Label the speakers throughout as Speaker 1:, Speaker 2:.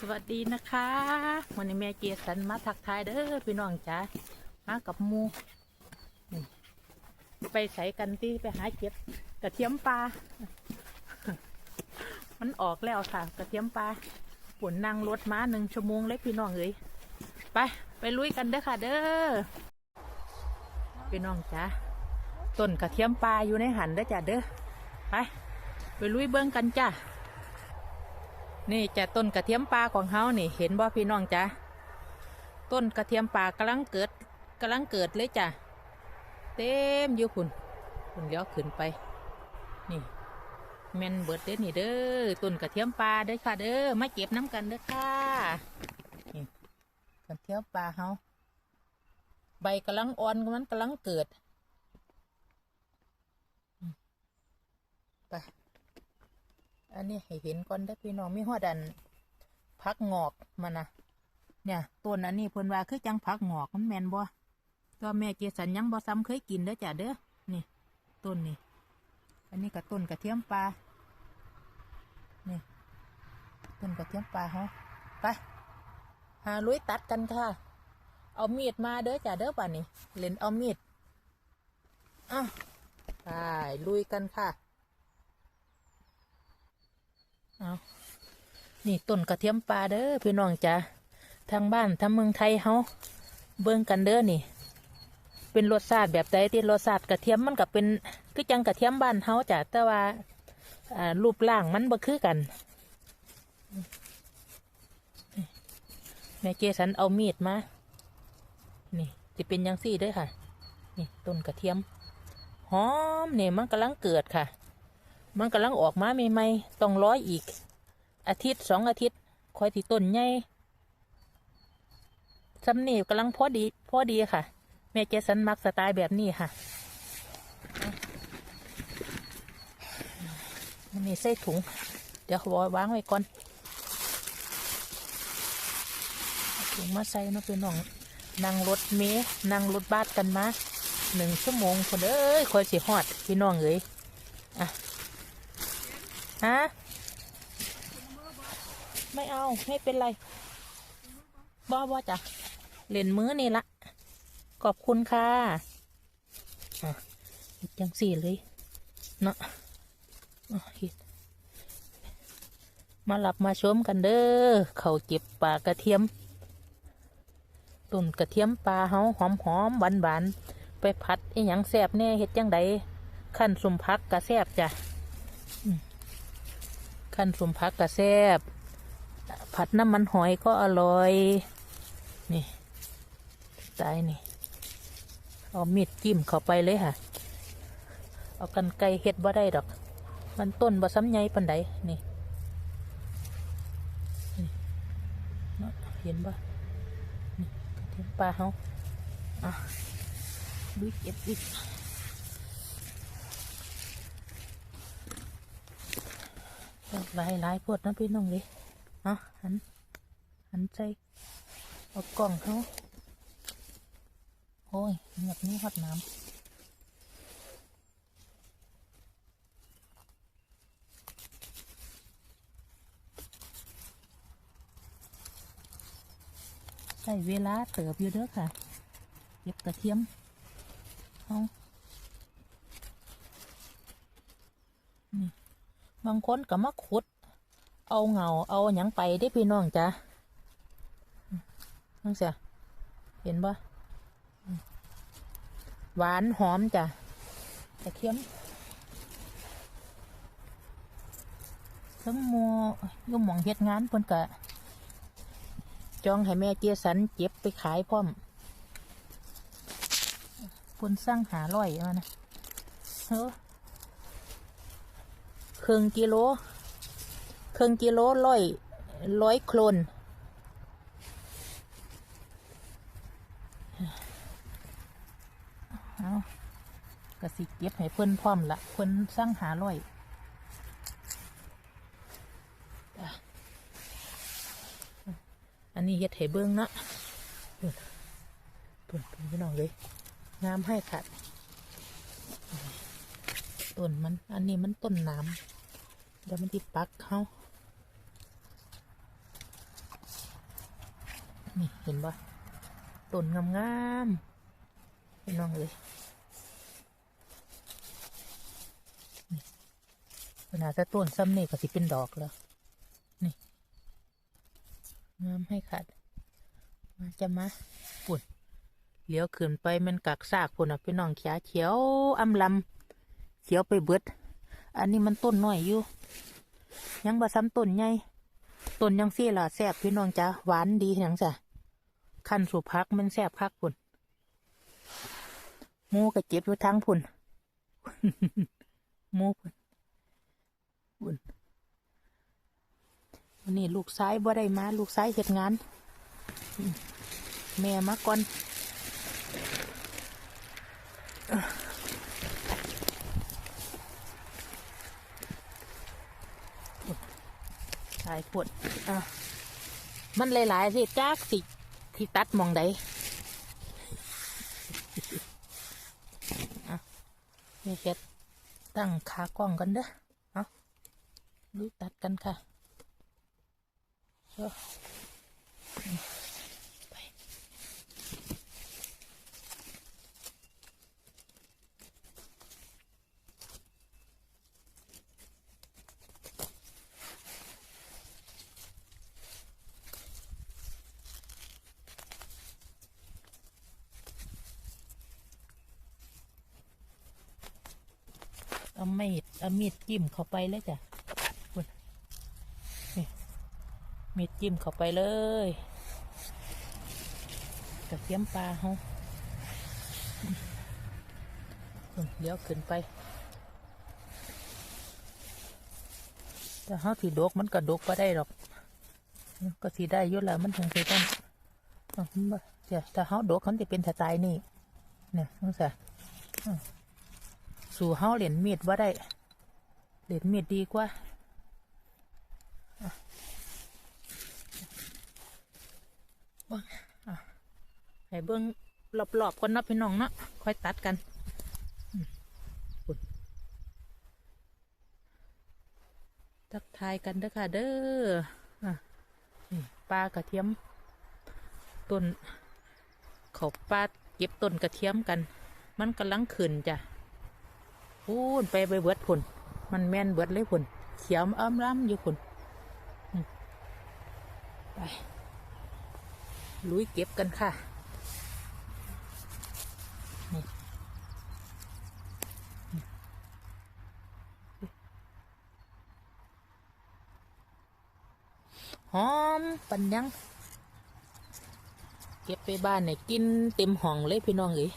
Speaker 1: สวัสดีนะคะวันนี้แม่เกียรติสันมาทักทายเด้อพี่น้องจ๋ามากับมูไปใส่กันที่ไปหาเก็บกระเทียมปลามันออกแล้วค่ะ กระเทียมปลาปุ่นนั่งรถม้าหนึ่งชั่วโมงเลยพี่น้องเอ้ยไป ไปลุยกันเด้อค่ะ เด้อพี่น้องจ๋าต้นกระเทียมปลาอยู่ในหันเด้อจ้ะเด้อไป ไปลุยเบิ้งกันจ้ะ นี่จะต้นกระเทียมปลาของเฮานี่ เห็นบ่พี่น้องจ้ะต้นกระเทียมปลากำลังเกิดกำลังเกิดเลยจ้ะเต็มอยู่คุณคุณเลี้ยวขึ้นไป นี่แมนเบิดเด้นี่เด้อต้นกระเทียมปลาเด้อค่ะ เด้อมาเก็บน้ำกันเด้อค่ะนี่กระเทียมปลาเฮาใบกำลังอ่อนมันกำลังเกิดอืมไป อันนี้ให้เห็นก่อนได้พี่น้องมีหัวดันพักงอกมันนะเนี่ยต้นอันนี้เพิ่นว่าคือจังพักงอกมันแมนบ่ก็แม่เจสันยังบ่ซ้ำเคยกินเด้อจ้ะเด้อนี่ต้นนี่อันนี้ก็ต้นกระเทียมปลานี่ต้นกระเทียมปลาเฮาไปหาลุยตัดกันค่ะ เอามีดมาเด้อจ้ะเด้อป่ะนี่เล่นเอามีดอะไปลุยกันค่ะ เอานี่ต้นกระเทียมปลาเด้อพี่น้องจ้ะทางบ้านทางเมืองไทยเฮาเบิ่งกันเด้อนี่ เป็นรสชาติแบบใดที่รสชาติกระเทียมมันก็เป็นคือจังกระเทียมบ้านเฮาจ้ะแต่ว่าอ่ารูปร่างมันบ่คือกันแม่เจสันเอามีดมานี่จะเป็นยังซี่เด้อค่ะ นี่ต้นกระเทียม หอมเนี่ยมันกำลังเกิดค่ะ มันกำลังออกมาใหม่ๆต้องร้อยอีก อาทิตย์สองอาทิตย์คอยที่ต้นใหญ่ซ้ำนี่กำลังพอดีพอดีค่ะ แม่เจสันมักสไตล์แบบนี้ค่ะมันนี่ใส่ถุง เดี๋ยวขอวางไว้ก่อนถุงมาใส่นาะพี่น้องนั่งรถเมล์นั่งรถบัสกันมาหนึ่งชั่วโมงคนเอ้ยคอยสิฮอดพี่น้องเอ้ยอะ ฮะไม่เอา ไม่เป็นไรบ่บ่จ้ะเล่นมื้อนี่ละขอบคุณค่ะอะจังสี่เลยเนาะมาหลับมาชมกันเด้อเขาเก็บปลากระเทียมตุ่นกระเทียมปลาเฮาหอมหอมหวานหวานไปผัดไอ้หยังแซ่บแน่เฮ็ดจังใดขั้นสุ่มพักกระแซ่บจ้ะ ขั้นสมพักกระแซบผัดน้ำมันหอยก็อร่อย นี่ตายนี่ เอามีดจิ้มเข้าไปเลยค่ะ เอากันไกรเฮ็ดบ่ได้ดอก มันต้นบ่ซ้ำใหญ่ปันใดนี่นี่เห็นบ่นี่เทียมปลาเฮาอะดูเก็บอีก หลายหลายพวดนะพี่น้องเลยเนาะหันหันใจเอากล่องเขาโอ้ยเหงียบนี่ฮอดน้ำใช้เวลาเติบอยู่เด้อค่ะเก็บกระเทียมเอานี่ บางคนก็มาขุด เอาเงาเอาหยังไปได้พี่น้องจ้ะนั่งเสียเห็นปะหวานหอมจ้ะแต่เค็มทั้งมัวยุ่มหมองเฮ็ดงานเพิ่นกะจองให้แม่เจียสันเจ็บไปขายพร้อมเพิ่นสร้างหาร้อยมานะเฮ้อ ครึ่งกิโลครึ่งกิโลร้อยร้อยโคลนเอากระสิเก็บให้เพิ่นพร้อมละเพิ่นสร้างหาร้อยอันนี้เฮ็ดให้เบิ้งนะเพิ่นเพิ่นเพิ่นพี่น้องเลยงามให้ค่ะ ต้นมัน อันนี้มันต้นน้ำเดี๋ยวมันติดปักเขานี่เห็นบ่ต้นงามๆพี่น้องเลยนี่ขนาดจะต้นซ้ำนี่ก็สิเป็นดอกแล้ว นี่งามให้ขาดมาจะมาปุ่นเลี้ยวขึ้นไปมันกักซากปุ่นอะพี่น้องเขียเขียวอำลำ เขียวไปเบิด อันนี้มันต้นน้อยอยู่ ยังบ่ซ้ำต้นใหญ่ต้นยังซี่ล่ะแซ่บพี่น้องจ้าหวานดีหยังจ้ะขั้นสู่พักมันแซ่บพักพุ่นมูก็เจ็บอยู่ทั้งพุ่นมูพุ่นพุ่นวันนี้ลูกซ้ายบ่ได้มา ลูกซ้ายเฮ็ดงาน แม่มาก่อน ลายพวดอะมันหลายๆสิจักสิที่ตัดมองใดอะนี่เก็ดตั้งขากล้องกันเด้อ เอาดูตัดกันค่ะ เอามีดเอามีดจิ้มเข้าไปเลยจ้ะมีดจิ้มเข้าไปเลยกระเทียมปลาเขาเลี้ยวขึ้นไปแต่เขาที่ดกมันก็ดกก็ได้หรอก ก็สีได้ยุ่แล้วมันถึงสิต้องเอาบ่เจ้ะถ้าเขาดกเขาจะเป็นสไตล์นี่เนี่ยต้องใส่ สู่เฮาเหรียญมีดว่าได้เหรียญมีดดีกว่าอะว่างอะให้เบิ้งรอบๆคนนับพี่น้องเนาะค่อยตัดกันทักทายกันเด้อค่ะเด้ออะนี่ปลากระเทียมต้นเขาปลาเก็บต้นกระเทียมกัน มันกำลังขึ้นจ้ะ พูนไปไปเบิดพุ่นมันแม่นเบิดเลยพุ่นเขียวอ้ำล้ำอยู่พุ่นไปลุยเก็บกันค่ะหอมปันยัง เก็บไปบ้านเนี่ยกินเต็มห้องเลยพี่น้องเอ้ย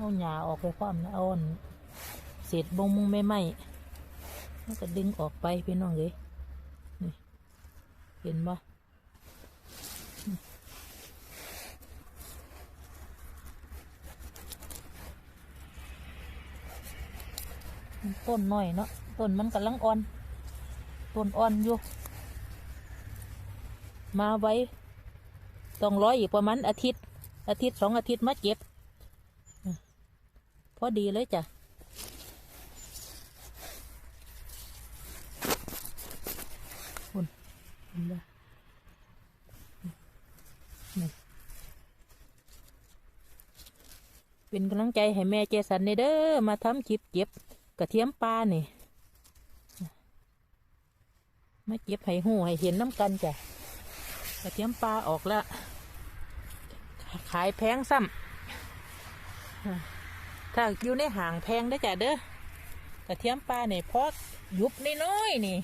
Speaker 1: เอาหญ้าออกไปพร้อมนะอาอันเศษบงมุงไม่ไหมมันก็ดึงออกไปพี่น้องเลยนี่เห็นบ่มันต้นหน้อยเนาะต้นมันกำลังอ่อนต้นอ่อนอยู่ มาไว้ต้องร้อยอีกประมาณอาทิตย์ อาทิตย์สองอาทิตย์มาเก็บ พอดีเลยจ้ะคุณเห็นบ่นี่เป็นกำลังใจให้แม่เจสันในเด้อมาทำคลิปเก็บกระเทียมปลานี่มาเก็บให้หูให้เห็นน้ำกันจ้ะกระเทียมปลาออกแล้วขายแพงซ้ำ ถ้าอยู่ในห่างแพงได้อจ้ะเด้อกระเทียมปลาเนี่ยพอยุบน้อยๆนี่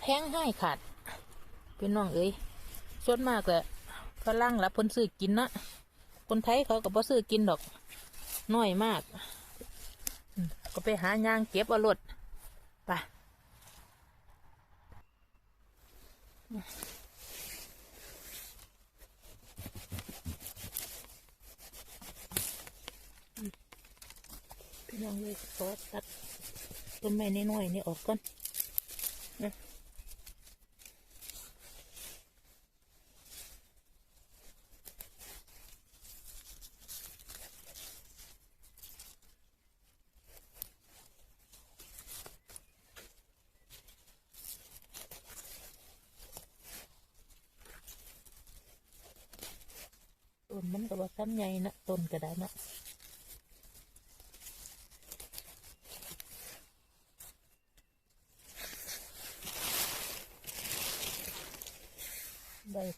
Speaker 1: แพงให้ขาดพี่น้องเอ้ยส่วนมากเลยฝรั่งละเพิ่นซื้อกินนะคนไทยเขาก็บ่ซื้อกินดอกน้อยมาก ก็ไปหายางเก็บเอารถไปพี่น้ องเลยขอตัดต้นไม้น้อยๆนี่ออกก่อนนะต้นมันก็ว่าซ้ำใหญ่นะต้นก็ได้นะ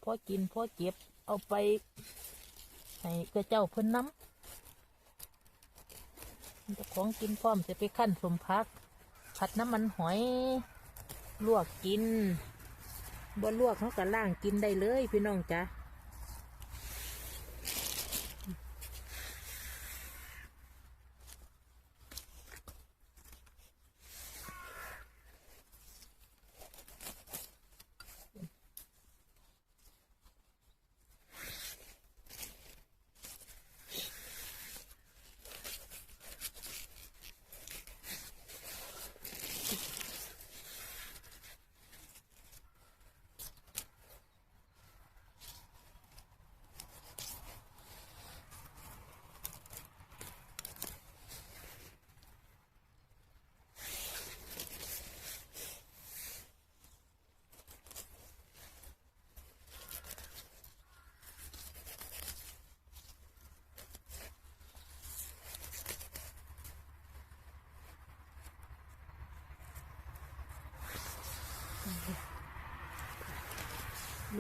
Speaker 1: พอกินพอเก็บ เอาไป ให้กระเจ้าเพิ่นน้ำจ้าของกินพร้อมจะไปขั้นสมพัก ผัดน้ำมันหอย ลวกกินบ่ลวกเขาก็ล่างกินได้เลย พี่น้องจ้ะ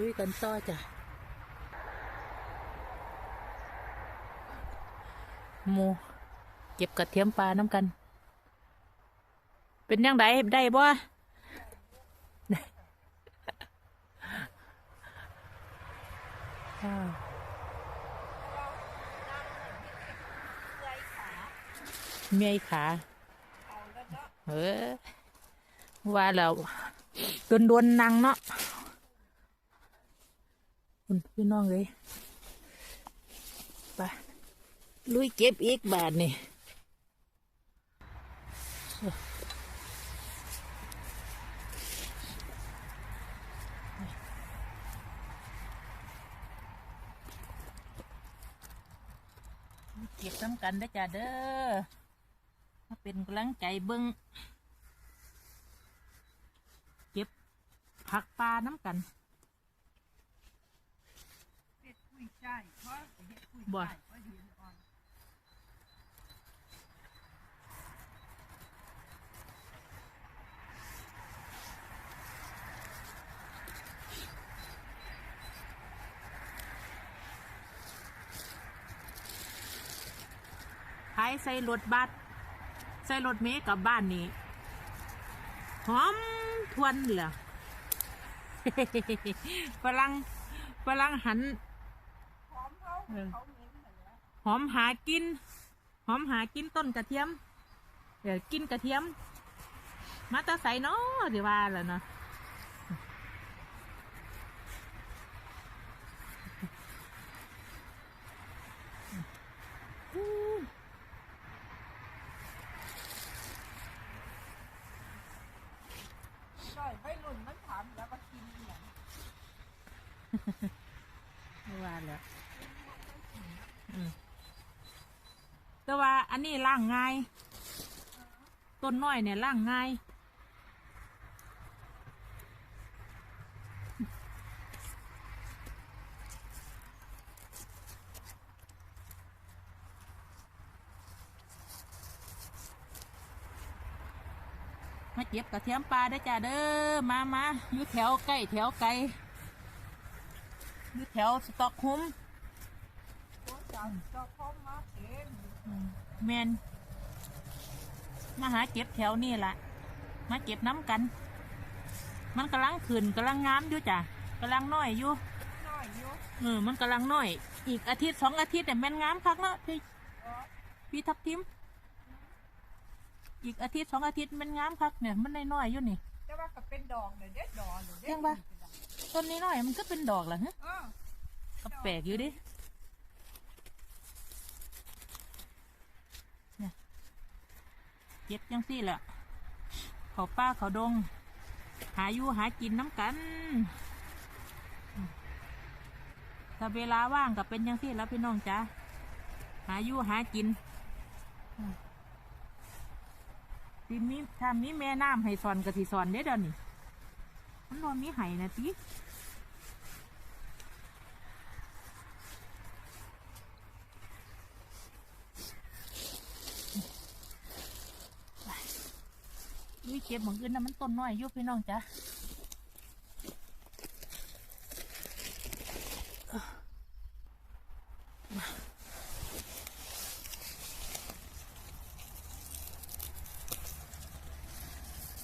Speaker 1: ลุยกันต่อจ้ะหมูเก็บกระเทียมปลาน้ำกัน เป็นยังไงได้บ่อ้าวเมียขาเออว่าแล้วโดนโดนนังเนาะ คุณพี่น้องเลยไปลุยเก็บอีกบาทนี่เก็บน้ำกันได้จ้าเด้อมาเป็นกำลังใจเบิ้งเก็บผักปลาน้ำกัน บ่ขายใส่รถบัสใส่รถเมล์กลับบ้านนี่หอมทวนเหรอ ฝรั่งฝรั่งหัน หอมหากิน หอมหากินต้นกระเทียม เดี๋ยวกินกระเทียม มาตาใส่เนาะเดี๋ยวว่าแล้วเนาะ
Speaker 2: ได้ไม่รุ่นมันถามแล้วมากินอย่าง
Speaker 1: ไม่ว่าแล้วอืมแต่ว่า อันนี้ล่างง่าย ต้นน้อยเนี่ยล่างง่าย มาเก็บกระเทียมปลาได้จ้าเด้อ มามาอยู่แถวใกล้แถวไกลอยู่แถวสตอกโฮล์ม
Speaker 2: ตัวสาาเจ้าพ่อมาเต็ม
Speaker 1: แมนมาหาเก็บแถวนี่แหละมาเก็บน้ำกัน มันกำลังขืนกำลังงามอยู่จ้ะกำลังน้อยอยู่
Speaker 2: น้อยอยู่
Speaker 1: เออมันกำลังน้อย อีกอาทิตย์สองอาทิตย์แต่ยแม่นงามคักเนาะพี่
Speaker 2: เออ
Speaker 1: พี่ทับทิม อีกอาทิตย์สองอาทิตย์แมันงามคักเนี่ยมันน้อยๆอยู่นี่
Speaker 2: แต่ว่าก็เป็นดอกเดี๋ยวเด็ดดอกเดี๋ยวเด็ด
Speaker 1: ยังปะต้นนี้น้อยมันก็เป็นดอกเหรอฮะ
Speaker 2: เออ
Speaker 1: ก็แปลกอยู่ดิเนี่ย จ็บยังสี่แหละเขาป้าเขาดง หาอยู่หากินน้ำกันถ้าเวลาว่างก็เป็นยังสี่แล้วพี่น้องจ้าหาอยู่หากินทีมีถ้ามีแม่น้ำให้สอนก็สิสอนเด้อเดี๋ยวนี้มันนอนมีไห้นะ พี่เก็บหมองอื่นนะมันต้นน้อยอยู่พี่น้องจ้ะ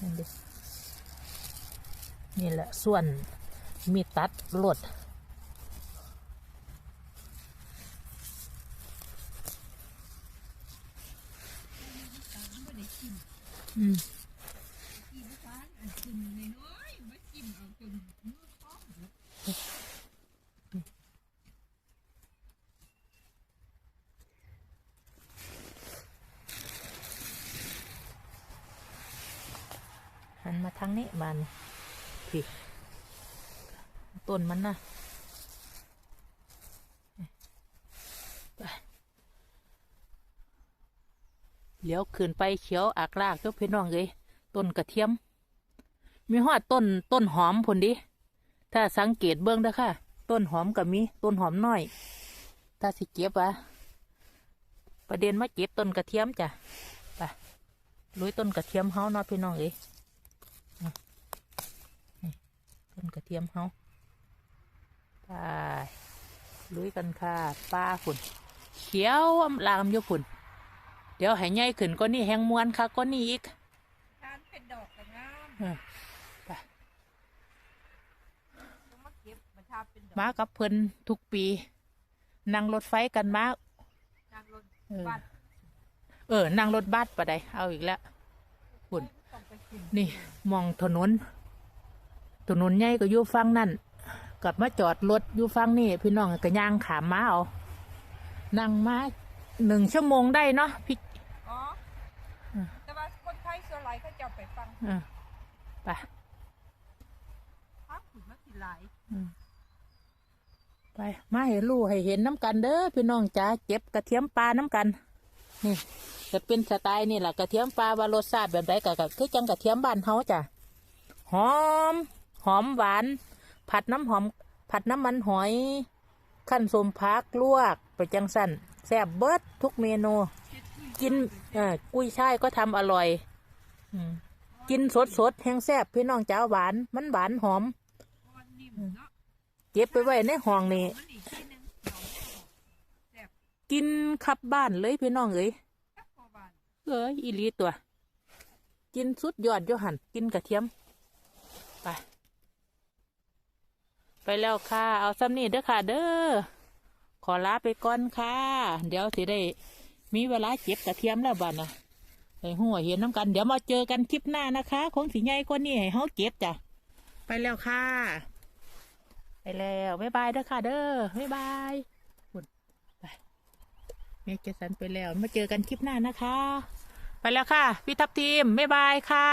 Speaker 1: นี่ดินี่แหละส่วนมีตัดรถอืม
Speaker 2: กินฟ้าอันกินน้อยๆมากินเอาจนมือพร้อม
Speaker 1: หันมาทางนี้มันพี่ต้ นมันนะเลี้ยวขึ้นไปเขียวอากลากเจ้าพี่น้องเลยต้นกระเทียม มีหอดต้นต้นหอมผลดิถ้าสังเกตเบื้องด้ค่ะ ต้นหอมก็มีต้นหอมน้อยถ้าสิเก็บวะประเด็นมาเก็บต้นกระเทียมจ้ะไปลุยต้นกระเทียมเฮาเนาะพี่น้องเอ้ยต้นกระเทียมเฮา ไปลุยกันค่ะป้าฝุ่นเขียวอำลามอยู่ฝุ่นเดี๋ยวให้ใหญ่ขึ้นก็นี่แหงมวนค่ะก็นี่อีก
Speaker 2: ทานเป็นดอกก็งาม
Speaker 1: เออไป
Speaker 2: ต้องมาเก็บมาทาเป็นดอก
Speaker 1: มากับเพิ่นทุกปี นั่งรถไฟกันมา
Speaker 2: จากรถ
Speaker 1: เออ
Speaker 2: บัตร
Speaker 1: เออ นั่งรถบัสปะไดเอาอีกแล้วฝุ่น
Speaker 2: ต้องไปกิน
Speaker 1: นี่มองถนน ถนนใหญ่ก็อยู่ฝั่งนั่น กลับมาจอดรถอยู่ฝั่งนี่พี่น้องก็ย่างขามมาเอานั่งมาหนึ่งชั่วโมงได้เนาะพี่
Speaker 2: อ๋ออ
Speaker 1: ม
Speaker 2: แต่ว่าคนไทยส่วนหลายเขาจะเอาไปฟัง
Speaker 1: เออไป
Speaker 2: พักขุนมาสิหลาย
Speaker 1: อืมไปมาให้รู้ให้เห็นน้ำกันเด้อพี่น้องจ๋าเก็บกระเทียมปลาน้ำกัน นี่จะเป็นสไตล์นี่แหละกระเทียมปลาว่ารสชาติแบบไหนก็ก็คือจังกระเทียมบ้านเฮาจ้ะหอม หอมหวาน ผัดน้ำหอม ผัดน้ำมันหอย ขั้นสมพักลวกไปจังสันแซ่บเบิดทุกเมนู กินกุ้ยช่ายก็ทำอร่อยกินสดสดๆแห้งแซ่บพี่น้องจ๋าหวาน มันหวานหอม
Speaker 2: เก็
Speaker 1: บไปไว้ในห้องนี่
Speaker 2: กิน
Speaker 1: ขับบ้านเลยพี่น้องเอ้ยเอ้ยอีลีตัว กินสุดยอดอยหันกินกระเทียม ไป ไปแล้วค่ะ เอาซ้ำนี่เด้อค่ะ เด้อขอลาไปก่อนค่ะ เดี๋ยวสิได้ มีเวลาเก็บกระเทียมแล้วบ้านนะไอ้หัวเห็นน้ำกัน เดี๋ยวมาเจอกันคลิปหน้านะคะคงสีใหญ่กว่านี้ให้เฮาเก็บจ้ะไปแล้วค่ะ ไปแล้วบ๊ายบายเด้อค่ะ เด้อบ๊ายบายไปเมเจสันไปแล้ว มาเจอกันคลิปหน้านะคะ ไปแล้วค่ะ พี่ทับทีมบ๊ายบายค่ะ